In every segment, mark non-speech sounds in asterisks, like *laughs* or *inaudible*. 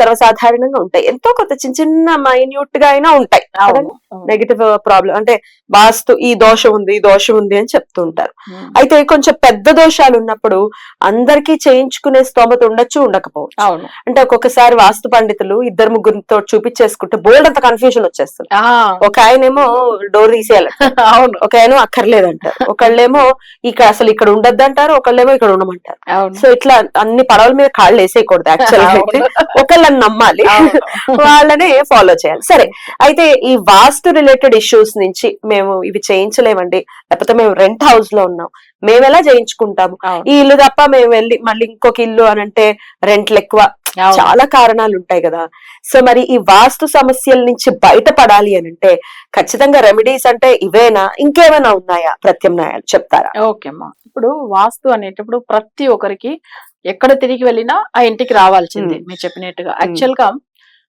సర్వసాధారణంగా ఉంటాయి. ఎంతో కొంత చిన్న చిన్న మైన్యూట్గా అయినా ఉంటాయి. నెగిటివ్ ప్రాబ్లం అంటే వాస్తు ఈ దోషం ఉంది ఈ దోషం ఉంది అని చెప్తూ ఉంటారు. ఉమ్. అయితే కొంచెం పెద్ద దోషాలు ఉన్నప్పుడు అందరికీ చేయించుకునే స్తోమత ఉండొచ్చు ఉండకపోవచ్చు. అంటే ఒక్కొక్కసారి వాస్తు పండితులు ఇద్దరు ముగ్గురితో చూపించేసుకుంటే బోల్డ్ అంత కన్ఫ్యూజన్ వచ్చేస్తుంది. ఒక ఆయనేమో డోర్ తీసేయాలి. *laughs* అవును. ఒక ఆయన అక్కర్లేదంటారు. ఒకళ్ళేమో ఇక్కడ అసలు ఇక్కడ ఉండద్దు అంటారు ఒకళ్ళేమో ఇక్కడ ఉండమంటారు. సో ఇట్లా అన్ని పడవల మీద కాళ్ళు వేసేయకూడదు యాక్చువల్ అయితే. ఒకళ్ళని నమ్మాలి. *laughs* వాళ్ళనే ఫాలో చేయాలి. సరే అయితే ఈ వాస్తు రిలేటెడ్ ఇష్యూస్ నుంచి మేము ఇవి చేయించలేమండి. లేకపోతే మేము రెంట్ హౌస్లో ఉన్నాం. మేము ఎలా చేయించుకుంటాము. ఈ ఇల్లు తప్ప మేము వెళ్ళి మళ్ళీ ఇంకొక ఇల్లు అని అంటే రెంట్లు ఎక్కువ. చాలా కారణాలు ఉంటాయి కదా. సో మరి ఈ వాస్తు సమస్యల నుంచి బయటపడాలి అని అంటే ఖచ్చితంగా రెమెడీస్ అంటే ఇవేనా? ఇంకేమైనా ఉన్నాయా? ప్రత్యామ్నాయాలు చెప్తారా? ఓకే అమ్మా. ఇప్పుడు వాస్తు అనేటప్పుడు ప్రతి ఒక్కరికి ఎక్కడ తిరిగి వెళ్ళినా ఆ ఇంటికి రావాల్సిందే. మీరు చెప్పినట్టుగా. యాక్చువల్గా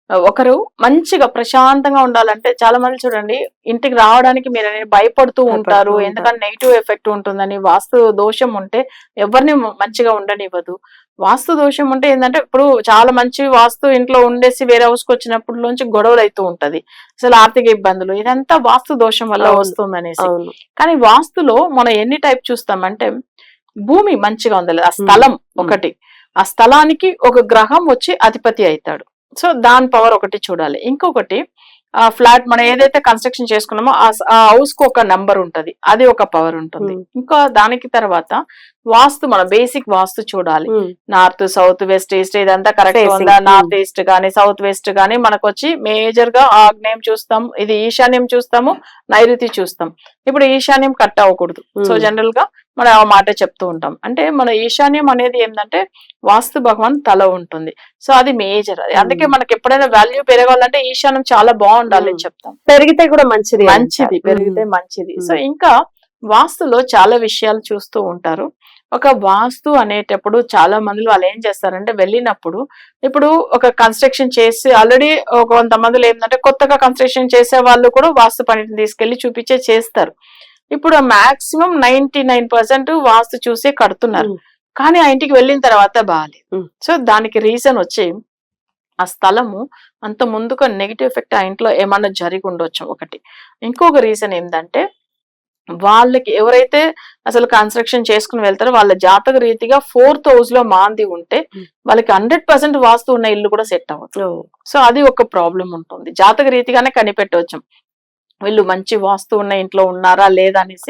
ఒకరు మంచిగా ప్రశాంతంగా ఉండాలంటే చాలా మంది చూడండి ఇంటికి రావడానికి మీరు అనేది భయపడుతూ ఉంటారు. ఎందుకంటే నెగిటివ్ ఎఫెక్ట్ ఉంటుందని వాస్తు దోషం ఉంటే ఎవరిని మంచిగా ఉండనివ్వదు. వాస్తు దోషం ఉంటే ఏంటంటే ఇప్పుడు చాలా మంచి వాస్తు ఇంట్లో ఉండేసి వేరే హౌస్కి వచ్చినప్పుడు నుంచి గొడవలు అవుతూ ఉంటది. అసలు ఆర్థిక ఇబ్బందులు ఇదంతా వాస్తు దోషం వల్ల అవును. వస్తుంది అనేసి అవును. కానీ వాస్తులో మనం ఎన్ని టైప్ చూస్తామంటే భూమి మంచిగా ఉంది ఆ స్థలం ఒకటి. ఆ స్థలానికి ఒక గ్రహం వచ్చి అధిపతి అవుతాడు సో దాని పవర్ ఒకటి చూడాలి. ఇంకొకటి ఆ ఫ్లాట్ మనం ఏదైతే కన్స్ట్రక్షన్ చేసుకున్నామో ఆ హౌస్కు ఒక నంబర్ ఉంటది. అది ఒక పవర్ ఉంటుంది. ఇంకా దానికి తర్వాత వాస్తు మన బేసిక్ వాస్తు చూడాలి. నార్త్ సౌత్ వెస్ట్ ఈస్ట్ ఇదంతా కరెక్ట్. ఉందా. నార్త్ ఈస్ట్ గానీ సౌత్ వెస్ట్ గానీ మనకు వచ్చి మేజర్గా ఆగ్నేయం చూస్తాం. ఇది ఈశాన్యం చూస్తాము. నైరుతి చూస్తాం. ఇప్పుడు ఈశాన్యం కట్ అవ్వకూడదు. సో. జనరల్గా మనం ఆ మాట చెప్తూ ఉంటాం అంటే మన ఈశాన్యం అనేది ఏంటంటే వాస్తు భగవాన్ తల ఉంటుంది సో అది మేజర్ అది అందుకే. మనకి ఎప్పుడైనా వాల్యూ పెరగాలంటే ఈశాన్యం చాలా బాగుండాలి అని. చెప్తాం పెరిగితే కూడా మంచిది మంచిది. పెరిగితే. మంచిది. సో ఇంకా వాస్తులో చాలా విషయాలు చూస్తూ ఉంటారు ఒక వాస్తు అనేటప్పుడు చాలా మంది వాళ్ళు ఏం చేస్తారంటే వెళ్ళినప్పుడు ఇప్పుడు ఒక కన్స్ట్రక్షన్ చేసి ఆల్రెడీ కొంతమందిలో ఏంటంటే కొత్తగా కన్స్ట్రక్షన్ చేసే వాళ్ళు కూడా వాస్తు పనిని తీసుకెళ్ళి చూపించే చేస్తారు ఇప్పుడు maximum ninety nine percent vastu చూసే కడుతున్నారు. కానీ ఆ ఇంటికి వెళ్ళిన తర్వాత బాగాలేదు. సో దానికి రీజన్ వచ్చి ఆ స్థలము అంత ముందుగా నెగిటివ్ ఎఫెక్ట్ ఆ ఇంట్లో ఏమన్నా జరిగి ఉండొచ్చు ఒకటి ఇంకొక రీజన్ ఏంటంటే వాళ్ళకి ఎవరైతే అసలు కన్స్ట్రక్షన్ చేసుకుని వెళ్తారో వాళ్ళ జాతక రీతిగా ఫోర్త్ హౌస్లో మాంది ఉంటే. వాళ్ళకి హండ్రెడ్ పర్సెంట్ వాస్తు ఉన్న ఇల్లు కూడా సెట్ అవ్వదు. సో అది ఒక ప్రాబ్లం ఉంటుంది జాతక రీతిగానే కనిపెట్టవచ్చు వీళ్ళు మంచి వాస్తు ఉన్న ఇంట్లో ఉన్నారా లేదా అనేసి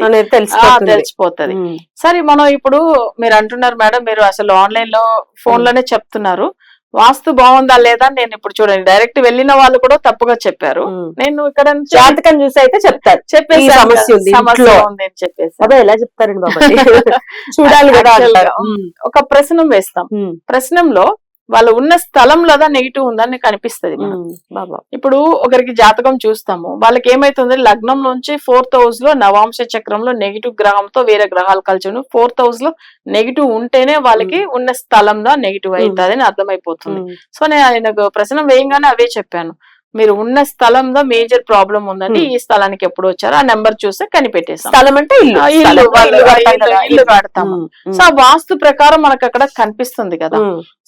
తెలిసిపోతుంది. సరే మనం ఇప్పుడు మీరు అంటున్నారు మేడం మీరు అసలు ఆన్లైన్లో ఫోన్లోనే చెప్తున్నారు. వాస్తు బాగుందా లేదా నేను ఇప్పుడు చూడండి డైరెక్ట్ వెళ్ళిన వాళ్ళు కూడా తప్పుగా చెప్పారు. నేను ఇక్కడ జాతకం చూసి అయితే చెప్తారు. చెప్పేసి సమస్య ఉంది చెప్పేసి అదే ఎలా చెప్తారండి *laughs* చూడాలి కదా. ఒక ప్రశ్నం వేస్తాం. ప్రశ్నంలో వాళ్ళు ఉన్న స్థలంలో నెగిటివ్ ఉందని కనిపిస్తుంది ఇప్పుడు ఒకరికి జాతకం చూస్తాము. వాళ్ళకి ఏమైతుంది? లగ్నం నుంచి ఫోర్త్ హౌస్లో నవాంశ చక్రంలో నెగిటివ్ గ్రహంతో వేరే గ్రహాలు కలిసి ఫోర్త్ హౌస్లో నెగిటివ్ ఉంటేనే వాళ్ళకి ఉన్న స్థలంలో నెగిటివ్ అవుతుంది అని అర్థమైపోతుంది. సో నేను ఆయనకు ప్రశ్న వేయంగానే అవే చెప్పాను. మీరు ఉన్న స్థలంలో మేజర్ ప్రాబ్లం ఉందండి. ఈ స్థలానికి ఎప్పుడు వచ్చారో ఆ నెంబర్ చూస్తే కనిపెట్టేస్తాం స్థలం అంటే ఇల్లు కడతాము. సో ఆ వాస్తు ప్రకారం మనకు అక్కడ కనిపిస్తుంది కదా.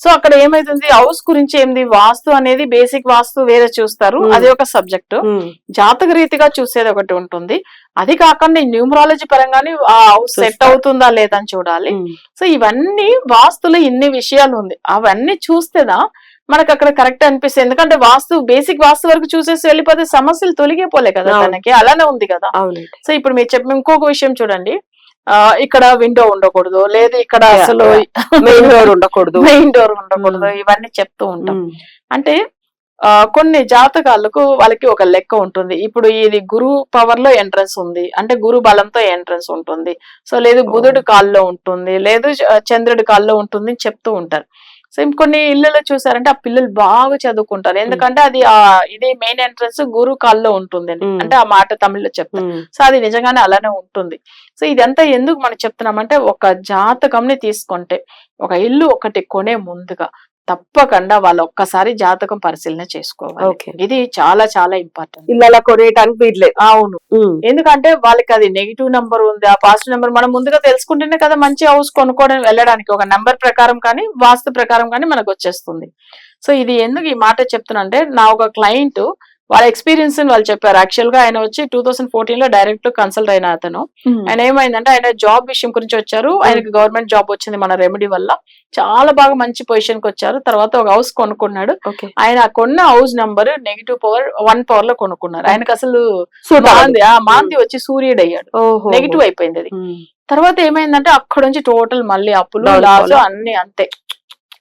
సో అక్కడ ఏమైతుంది హౌస్ గురించి ఏంది వాస్తు అనేది బేసిక్ వాస్తు వేరే చూస్తారు. అది ఒక సబ్జెక్ట్. జాతక రీతిగా చూసేది ఒకటి ఉంటుంది అది కాకుండా న్యూమరాలజీ పరంగానే ఆ హౌస్ సెట్. అవుతుందా లేదా అని చూడాలి. సో ఇవన్నీ వాస్తులో ఇన్ని విషయాలు ఉంది అవన్నీ చూస్తేనా మనకు అక్కడ కరెక్ట్ అనిపిస్తుంది. ఎందుకంటే వాస్తు బేసిక్ వాస్తు వరకు చూసేసి వెళ్ళిపోతే సమస్యలు తొలగిపోలే కదా. తనకి. అలానే ఉంది కదా. సో ఇప్పుడు మీరు చెప్పిన ఇంకొక విషయం చూడండి. ఇక్కడ విండో ఉండకూడదు. లేదు ఇక్కడ అసలు మెయిన్ డోర్ *laughs* ఉండకూడదు. మెయిన్ డోర్ ఉండకూడదు. Hmm. ఇవన్నీ చెప్తూ ఉంటాం. ఉమ్. అంటే ఆ, కొన్ని జాతకాలకు వాళ్ళకి ఒక లెక్క ఉంటుంది. ఇప్పుడు ఇది గురు పవర్లో ఎంట్రన్స్ ఉంది. అంటే గురు బలంతో ఎంట్రన్స్ ఉంటుంది. సో లేదు బుధుడి కాల్లో ఉంటుంది. లేదు చంద్రుడి కాల్లో ఉంటుంది అని చెప్తూ ఉంటారు. సో ఇంకొన్ని ఇళ్ళలో చూసారంటే ఆ పిల్లలు బాగా చదువుకుంటారు. ఎందుకంటే అది ఆ ఇది మెయిన్ ఎంట్రన్స్ గురు కాల్లో ఉంటుంది. అంటే ఆ మాట తమిళ్ళో చెప్తారు. సో అది నిజంగానే అలానే ఉంటుంది. సో ఇదంతా ఎందుకు మనం చెప్తున్నామంటే ఒక జాతకంని తీసుకుంటే ఒక ఇల్లు ఒకటి కొనే ముందుగా తప్పకుండా వాళ్ళు ఒక్కసారి జాతకం పరిశీలన చేసుకోవాలి. ఇది చాలా చాలా ఇంపార్టెంట్ అలా కొనేయటానికి వీడ్లేదు అవును. ఎందుకంటే వాళ్ళకి అది నెగిటివ్ నెంబర్ ఉంది ఆ పాజిటివ్ నెంబర్ మనం ముందుగా తెలుసుకుంటేనే కదా మంచి హౌస్ కొనుక్కోవడం వెళ్ళడానికి. ఒక నెంబర్ ప్రకారం కానీ వాస్తు ప్రకారం కానీ మనకు వచ్చేస్తుంది. సో ఇది ఎందుకు ఈ మాట చెప్తున్నా అంటే నా ఒక క్లయింట్ వాళ్ళ ఎక్స్పీరియన్స్ వాళ్ళు చెప్పారు. యాక్చువల్గా ఆయన వచ్చి టూ థౌసండ్ ఫోర్టీన్లో డైరెక్ట్ కన్సల్ట్ అయిన అతను. ఆయన ఏమైందంటే ఆయన జాబ్ విషయం గురించి వచ్చారు. ఆయనకి గవర్నమెంట్ జాబ్ వచ్చింది మన రెమెడీ వల్ల. చాలా బాగా మంచి పొజిషన్కి వచ్చారు. తర్వాత ఒక హౌస్ కొనుక్కున్నాడు. ఆయన కొన్న house number negative power one పవర్లో కొనుక్కున్నారు. ఆయనకు అసలు. మాంది ఆ మాంది వచ్చి సూర్యుడు అయ్యాడు నెగిటివ్ అయిపోయింది అది. తర్వాత ఏమైందంటే అక్కడ నుంచి టోటల్ మళ్ళీ అప్పులు. లాస్ అన్ని అంతే.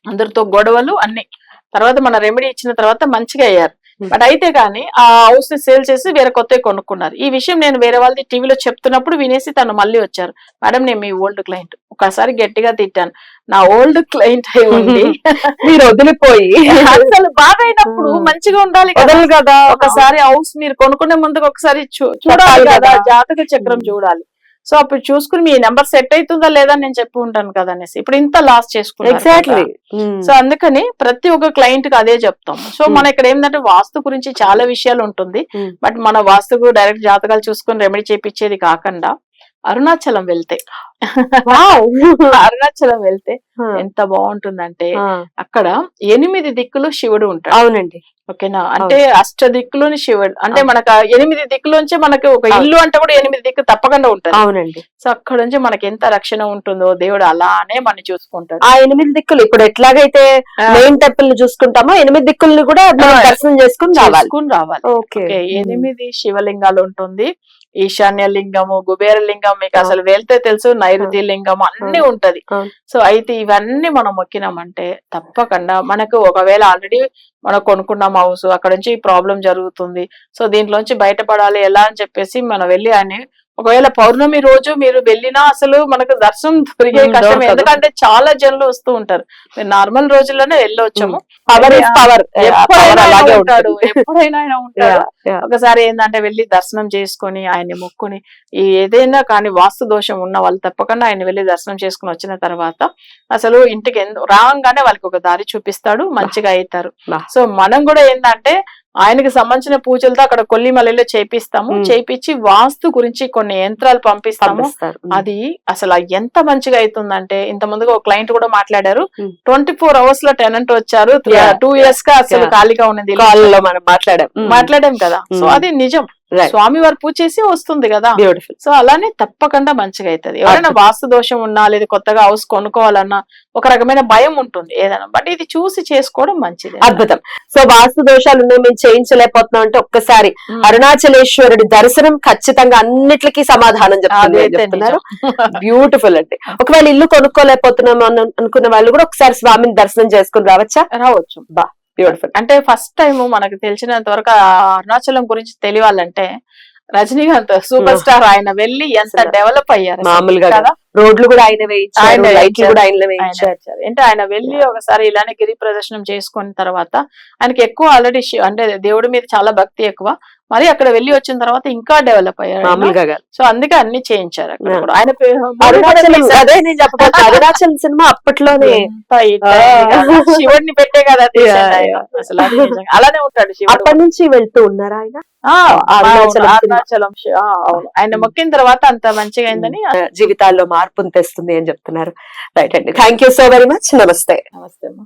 అందరితో గొడవలు అన్ని. తర్వాత మన రెమెడీ ఇచ్చిన తర్వాత మంచిగా అయ్యారు. బట్ అయితే కానీ ఆ హౌస్ని సేల్ చేసి వేరే కొత్త కొనుక్కున్నారు. ఈ విషయం నేను వేరే వాళ్ళది టీవీలో చెప్తున్నప్పుడు వినేసి తను మళ్ళీ వచ్చారు. మేడం నేను మీ ఓల్డ్ క్లయింట్ ఒకసారి గట్టిగా తిట్టాను. నా ఓల్డ్ క్లయింట్ అయి ఉండి మీరు వదిలిపోయి. అసలు బాగా అయినప్పుడు Hmm. మంచిగా ఉండాలి కదా. ఒకసారి హౌస్ మీరు కొనుక్కునే ముందుకు ఒకసారి చూడాలి కదా. జాతక చక్రం Hmm. చూడాలి. సో అప్పుడు చూసుకుని మీ నెంబర్ సెట్ అవుతుందా లేదా అని నేను చెప్పి ఉంటాను కదా అనేసి ఇప్పుడు ఇంత లాస్ చేసుకున్నారు ఎగ్జాక్ట్లీ కదా. సో అందుకని ప్రతి ఒక్క క్లయింట్కి అదే చెప్తాం సో Hmm. మన ఇక్కడ ఏంటంటే వాస్తు గురించి చాలా విషయాలు ఉంటుంది Hmm. బట్ మన వాస్తుకు డైరెక్ట్ జాతకాలు చూసుకొని రెమెడీ చేపించేది కాకుండా అరుణాచలం వెళ్తే. అరుణాచలం వెళ్తే ఎంత బాగుంటుందంటే అక్కడ ఎనిమిది దిక్కులు శివుడు ఉంటాడు. అవునండి. ఓకేనా? అంటే అష్ట దిక్కులోని శివుడు. అంటే. మనకు ఎనిమిది దిక్కులోంచి మనకి ఒక. ఇల్లు అంటే కూడా ఎనిమిది దిక్కు తప్పకుండా ఉంటుంది. అవునండి. సో అక్కడ నుంచి మనకి ఎంత రక్షణ ఉంటుందో దేవుడు అలానే మనం చూసుకుంటాడు. ఆ ఎనిమిది దిక్కులు ఇప్పుడు ఎట్లాగైతే మెయిన్ టెంపుల్ చూసుకుంటామో ఎనిమిది దిక్కుల్ని కూడా దర్శనం చేసుకుని రావాలి. రావాలి. ఓకే. ఎనిమిది శివలింగాలు ఉంటుంది. ఈశాన్య లింగము కుబేర లింగం మీకు. అసలు వెళ్తే తెలుసు నైరుతి లింగం అన్ని ఉంటది. సో అయితే ఇవన్నీ మనం మొక్కినామంటే తప్పకుండా మనకు ఒకవేళ ఆల్రెడీ మనం కొనుక్కున్నాం హౌస్ అక్కడ నుంచి ప్రాబ్లం జరుగుతుంది సో దీంట్లోంచి బయటపడాలి ఎలా అని చెప్పేసి మనం వెళ్ళి అని ఒకవేళ పౌర్ణమి రోజు మీరు వెళ్ళినా అసలు మనకు దర్శనం దొరికే కష్టం. ఎందుకంటే చాలా జనులు వస్తూ ఉంటారు. మీరు నార్మల్ రోజుల్లోనే వెళ్ళొచ్చాము. పవర్ ఇస్ పవర్ ఎప్పుడైనా ఉంటాడు. ఎప్పుడైనా ఆయన. *laughs* ఒకసారి ఏంటంటే వెళ్ళి దర్శనం చేసుకొని ఆయన్ని మొక్కుని ఈ ఏదైనా కానీ వాస్తు దోషం ఉన్న వాళ్ళు తప్పకుండా ఆయన వెళ్ళి దర్శనం చేసుకుని వచ్చిన తర్వాత అసలు ఇంటికి రాగానే వాళ్ళకి ఒక దారి చూపిస్తాడు. మంచిగా అవుతారు. సో మనం కూడా ఏంటంటే ఆయనకి సంబంధించిన పూజలతో అక్కడ కొల్లిమలలో చేపిస్తాము. చేపించి వాస్తు గురించి కొన్ని యంత్రాలు పంపిస్తాము. అది అసలు ఎంత మంచిగా అవుతుందంటే ఇంత ముందుగా ఒక క్లయింట్ కూడా మాట్లాడారు. ట్వంటీ ఫోర్ అవర్స్లో టెనెంట్ వచ్చారు. టూ ఇయర్స్గా అసలు. ఖాళీగా ఉన్నది మాట్లాడాం మాట్లాడాం కదా సో. అది నిజం. స్వామి వారు పూజ చేసి వస్తుంది కదా. బ్యూటిఫుల్ సో అలానే తప్పకుండా మంచిగా అవుతుంది ఎవరైనా. వాస్తు దోషం ఉన్నా లేదా కొత్తగా హౌస్ కొనుక్కోవాలన్నా ఒక రకమైన భయం ఉంటుంది ఏదైనా. బట్ ఇది చూసి చేసుకోవడం మంచిది. అద్భుతం. సో వాస్తు దోషాలు ఉన్నాయి మేము చేయించలేకపోతున్నాం అంటే ఒక్కసారి. అరుణాచలేశ్వరుడి దర్శనం ఖచ్చితంగా అన్నిటికీ సమాధానం చెప్తున్నారు. బ్యూటిఫుల్ అండి ఒకవేళ ఇల్లు కొనుక్కోలేకపోతున్నాం అను- అనుకున్న వాళ్ళు కూడా ఒకసారి స్వామిని దర్శనం చేసుకుని రావచ్చా? రావచ్చు. బ్యూటిఫుల్ అంటే ఫస్ట్ టైం మనకు తెలిసినంత వరకు అరుణాచలం గురించి తెలియాలంటే రజనీకాంత్ సూపర్ స్టార్ ఆయన వెళ్ళి ఎంత డెవలప్ అయ్యారు. మామూలుగా కదా? రోడ్లు కూడా ఆయన వేయించారు. అంటే ఆయన వెళ్ళి ఒకసారి ఇలానే గిరి ప్రదర్శనం చేసుకున్న తర్వాత ఆయనకి ఎక్కువ ఆల్రెడీ అంటే దేవుడి మీద చాలా భక్తి ఎక్కువ. మరి అక్కడ వెళ్ళి వచ్చిన తర్వాత ఇంకా డెవలప్ అయ్యారు. సో అందుకే అన్ని చేయించారు. ఆయన అరుణాచలం సినిమా అప్పట్లోనే. శివుడిని పెట్టే కదా. అసలు. అలానే ఉంటాడు అప్పటి నుంచి వెళ్తూ ఉన్నారా ఆయన? అరుణాచలం అవును. ఆయన మొక్కిన తర్వాత అంత మంచిగా అయిందని జీవితాల్లో మార్పును తెస్తుంది అని చెప్తున్నారు. రైట్ అండి. Thank you so very much నమస్తే. నమస్తే అమ్మా.